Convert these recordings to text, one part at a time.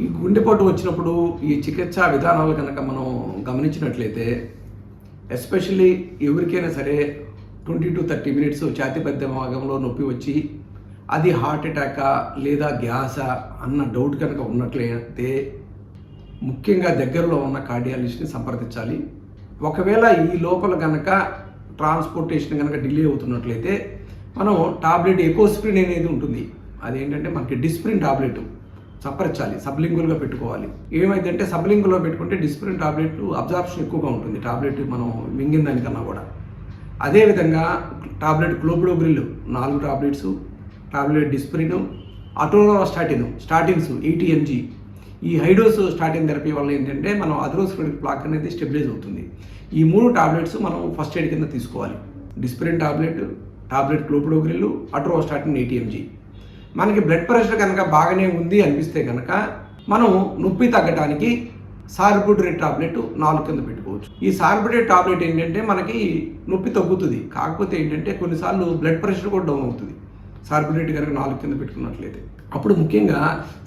ఈ గుండెపోటు వచ్చినప్పుడు ఈ చికిత్సా విధానాలు కనుక మనం గమనించినట్లయితే ఎస్పెషల్లీ ఎవరికైనా సరే ట్వంటీ టు థర్టీ మినిట్స్ ఛాతీ పద్య భాగంలో నొప్పి వచ్చి అది హార్ట్ అటాకా లేదా గ్యాసా అన్న డౌట్ కనుక ఉన్నట్లయితే ముఖ్యంగా దగ్గరలో ఉన్న కార్డియాలజిస్ట్ని సంప్రదించాలి. ఒకవేళ ఈ లోపల కనుక ట్రాన్స్పోర్టేషన్ కనుక డిలే అవుతున్నట్లయితే మనం టాబ్లెట్ ఎకోస్ప్రిన్ అనేది ఉంటుంది. అదేంటంటే మనకి డిస్ప్రిన్ టాబ్లెట్. సపరచాలి సబ్లింగుల్గా పెట్టుకోవాలి. ఏమైందంటే సబ్లింగుల్లో పెట్టుకుంటే డిస్ప్రిన్ టాబ్లెట్ అబ్జార్ప్షన్ ఎక్కువగా ఉంటుంది టాబ్లెట్ మనం మింగిన దానికన్నా కూడా. అదేవిధంగా టాబ్లెట్ క్లోబ్లోగ్రిల్ నాలుగు tablets tablet Disprin atorvastatin statins eighty MG ఈ హైడోస్ స్టాటిన్ థెరపీ వల్ల ఏంటంటే మనం అథరోస్క్లెరిక్ ప్లాక్ అనేది స్టెబిలైజ్ అవుతుంది. ఈ మూడు టాబ్లెట్స్ మనం ఫస్ట్ ఎయిడ్ కింద తీసుకోవాలి. Disprin tablet tablet clopidogrel atorvastatin eighty MG మనకి బ్లడ్ ప్రెషర్ కనుక బాగానే ఉంది అనిపిస్తే కనుక మనం నొప్పి తగ్గడానికి సార్బుటరేట్ టాబ్లెట్ నాలుగు కింద పెట్టుకోవచ్చు. ఈ సార్బుటరేట్ టాబ్లెట్ ఏంటంటే మనకి నొప్పి తగ్గుతుంది. కాకపోతే ఏంటంటే కొన్నిసార్లు బ్లడ్ ప్రెషర్ కూడా డౌన్ అవుతుంది. సార్బుటరేట్ కనుక నాలుగు కింద పెట్టుకున్నట్లయితే. అప్పుడు ముఖ్యంగా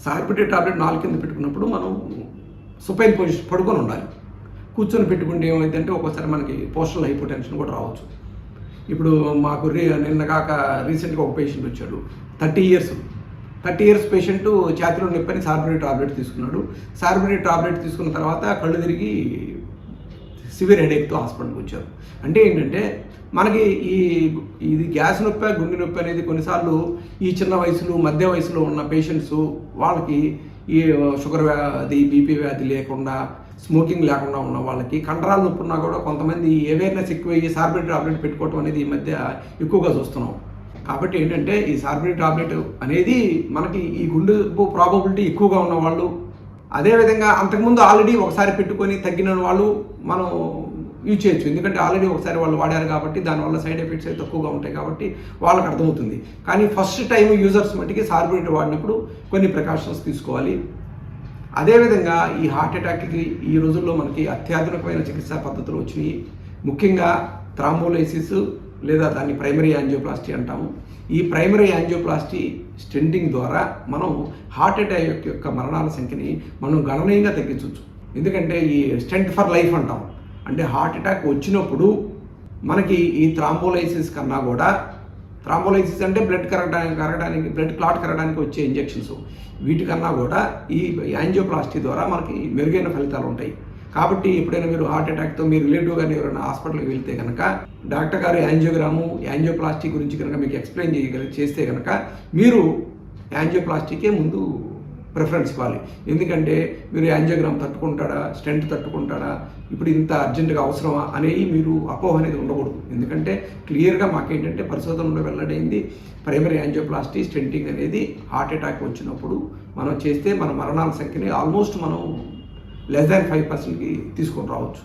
సార్బుటరేట్ టాబ్లెట్ నాలుగు కింద పెట్టుకున్నప్పుడు మనం సుపైన్ పొజిషన్ పడుకొని ఉండాలి. కూర్చొని పెట్టుకుంటే ఏమైందంటే ఒక్కోసారి మనకి పోస్టల్ హైపోటెన్షన్ కూడా రావచ్చు. ఇప్పుడు మాకు రీ నిన్న కాక రీసెంట్గా ఒక పేషెంట్ వచ్చాడు. Thirty years thirty years patient ఛాతిలో నొప్పని సార్బరీ టాబ్లెట్ తీసుకున్నాడు. సార్బరీ టాబ్లెట్ తీసుకున్న తర్వాత కళ్ళు తిరిగి సివియర్ హెడేక్తో హాస్పిటల్కి వచ్చారు. అంటే ఏంటంటే మనకి ఈ ఇది గ్యాస్ నొప్పి గుండె నొప్పి అనేది కొన్నిసార్లు ఈ చిన్న వయసులో మధ్య వయసులో ఉన్న పేషెంట్స్ వాళ్ళకి ఈ షుగర్ వ్యాధి బీపీ వ్యాధి లేకుండా స్మోకింగ్ లేకుండా ఉన్న వాళ్ళకి కండరాల నొప్పి ఉన్నా కూడా కొంతమంది అవేర్నెస్ ఎక్కువ అయ్యి సార్బరీ టాబ్లెట్ పెట్టుకోవటం అనేది ఈ మధ్య ఎక్కువగా చూస్తున్నాం. కాబట్టి ఏంటంటే ఈ సార్బరీ టాబ్లెట్ అనేది మనకి ఈ గుండె ప్రాబబిలిటీ ఎక్కువగా ఉన్నవాళ్ళు అదేవిధంగా అంతకుముందు ఆల్రెడీ ఒకసారి పెట్టుకొని తగ్గిన వాళ్ళు మనం యూజ్ చేయొచ్చు. ఎందుకంటే ఆల్రెడీ ఒకసారి వాళ్ళు వాడారు కాబట్టి దానివల్ల సైడ్ ఎఫెక్ట్స్ అయితే తక్కువగా ఉంటాయి కాబట్టి వాళ్ళకి అర్థమవుతుంది. కానీ ఫస్ట్ టైం యూజర్స్ మట్టికి సార్బరేట్ వాడినప్పుడు కొన్ని ప్రికాషన్స్ తీసుకోవాలి. అదేవిధంగా ఈ హార్ట్ అటాక్కి ఈ రోజుల్లో మనకి అత్యాధునికమైన చికిత్సా పద్ధతులు వచ్చినాయి. ముఖ్యంగా థ్రాంబోలైసిస్ లేదా దాన్ని ప్రైమరీ యాంజియోప్లాస్టీ అంటాము. ఈ ప్రైమరీ యాంజియోప్లాస్టీ స్టెంటింగ్ ద్వారా మనం హార్ట్ అటాక్ యొక్క మరణాల సంఖ్యని మనం గణనీయంగా తగ్గించవచ్చు. ఎందుకంటే ఈ స్టెంట్ ఫర్ లైఫ్ అంటాం. అంటే హార్ట్ అటాక్ వచ్చినప్పుడు మనకి ఈ థ్రాంబోలైసిస్ కన్నా కూడా థ్రాంబోలైసిస్ అంటే బ్లడ్ కరగడానికి కరగడానికి బ్లడ్ క్లాట్ కరగడానికి వచ్చే ఇంజెక్షన్స్ వీటికన్నా కూడా ఈ యాంజియోప్లాస్టీ ద్వారా మనకి మెరుగైన ఫలితాలు ఉంటాయి. కాబట్టి ఎప్పుడైనా మీరు హార్ట్ అటాక్తో మీ రిలేటివ్ కానీ ఎవరైనా హాస్పిటల్కి వెళ్తే కనుక డాక్టర్ గారు యాంజియోగ్రాము యాంజియోప్లాస్టిక్ గురించి కనుక మీకు ఎక్స్ప్లెయిన్ చేయగలి చేస్తే కనుక మీరు యాంజియోప్లాస్టికే ముందు ప్రిఫరెన్స్ ఇవ్వాలి. ఎందుకంటే మీరు యాంజియోగ్రామ్ తట్టుకుంటాడా స్టెంట్ తట్టుకుంటాడా ఇప్పుడు ఇంత అర్జెంటుగా అవసరమా అనేవి మీరు అపోహ అనేది ఉండకూడదు. ఎందుకంటే క్లియర్గా మాకేంటంటే పరిశోధనలో వెల్లడైంది ప్రైమరీ యాంజియోప్లాస్టీ స్టెంటింగ్ అనేది హార్ట్ అటాక్ వచ్చినప్పుడు మనం చేస్తే మన మరణాల సంఖ్యని ఆల్మోస్ట్ మనం లెస్ దాన్ ఫైవ్ పర్సెంట్కి తీసుకొని రావచ్చు.